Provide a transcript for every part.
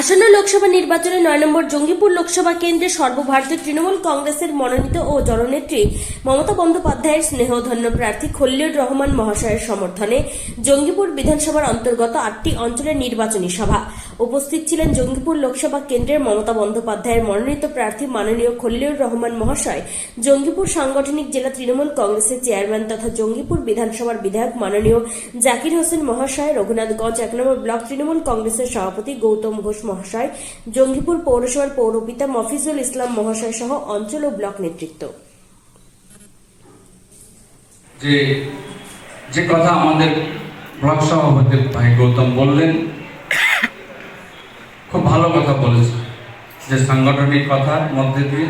আসন্ন লোকসভা নির্বাচনে নয় নম্বর জঙ্গিপুর লোকসভা কেন্দ্রে সর্বভারতীয় তৃণমূল কংগ্রেসের মনোনীত ও জননেত্রী মমতা বন্দ্যোপাধ্যায়ের স্নেহধন্য প্রার্থী খল্লিউর রহমান মহাশয়ের সমর্থনে জঙ্গিপুর বিধানসভার অন্তর্গত আটটি অঞ্চলের নির্বাচনী সভা। উপস্থিত ছিলেন জঙ্গিপুর লোকসভা কেন্দ্রের মমতা বন্দ্যোপাধ্যায়ের মনোনীত প্রার্থী মাননীয় খল্লিউর রহমান মহাশয়, জঙ্গিপুর সাংগঠনিক জেলা তৃণমূল কংগ্রেসের চেয়ারম্যান তথা জঙ্গিপুর বিধানসভার বিধায়ক মাননীয় জাকির হোসেন মহাশয়, রঘুনাথগঞ্জ এক নম্বর ব্লক তৃণমূল কংগ্রেসের সভাপতি গৌতম ঘোষ মহাশয়, জঙ্গিপুর পৌরসভার পৌরপিতা মফিজুল ইসলাম মহাশয় সহ অঞ্চল ও ব্লক নেতৃত্ব। যে যে কথা আমাদের ব্লক সভাপতি ভাই গৌতম বললেন খুব ভালো কথা বলেছে। যে সাংগঠনিক কথার মধ্যে দিয়ে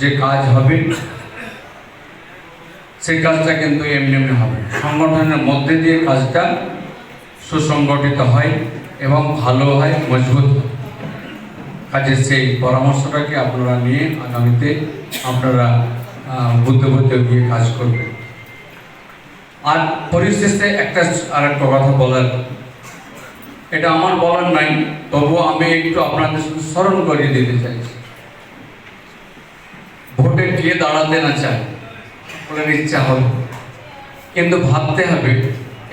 যে কাজ হবে, সেই কাজটা কিন্তু এমনি এমনি হবে। সংগঠনের মধ্যে দিয়ে কাজটা সুসংগঠিত হয় এবং ভালো হয়, মজবুত হয়। কাজে সেই পরামর্শটাকে আপনারা নিয়ে আগামীতে আপনারা বুদ্ধ বুদ্ধ গিয়ে কাজ করবেন। আর পরিশেষে একটা আর একটা কথা বলার এটা আমার বলার নাই, তবুও আমি একটু আপনাদের স্মরণ করিয়ে দিতে চাইছি ভোটে কে দাঁড়াতে না চাই ওনার ইচ্ছা হবে। কিন্তু ভাবতে হবে,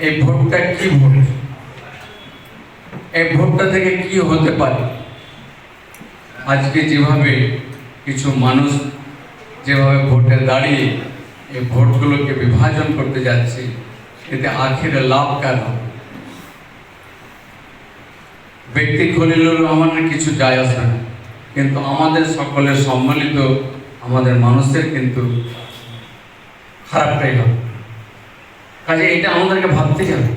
এই ভোটটা কি ভোট? এই ভোটটা থেকে কি হতে পারে? আজকে যেভাবে কিছু মানুষ যেভাবে ভোটে দাঁড়িয়ে এই ভোটগুলোকে বিভাজন করতে যাচ্ছে, এতে আখেরে লাভ কার হবে? ব্যক্তি খলিলুর রহমানের কিছু যায় আসে না। কিন্তু আমাদের সকলের সম্মিলিত আমাদের মানুষের কিন্তু খারাপটাই হবে। কাজে এটা আমাদেরকে ভাবতে হবে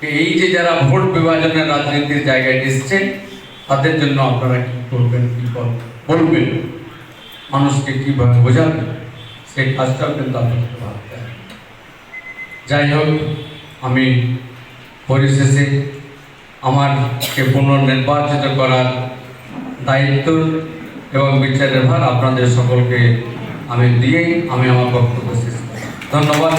যে এই যে যারা ভোট বিভাজনের রাজনীতির জায়গায় এসছেন, তাদের জন্য আপনারা কি করবেন, কি বলবেন? মানুষকে কীভাবে বোঝাবেন? সেই কাজটাও কিন্তু আপনাদেরকে ভাবতে হবে। যাই হোক, আমি পরিশেষে আমারকে পুনর্নির্বাচিত করার দায়িত্ব এবং বিচারের ভার আপনাদের সকলকে আমি দিয়েই আমি আমার বক্তব্য শেষ ধন্যবাদ।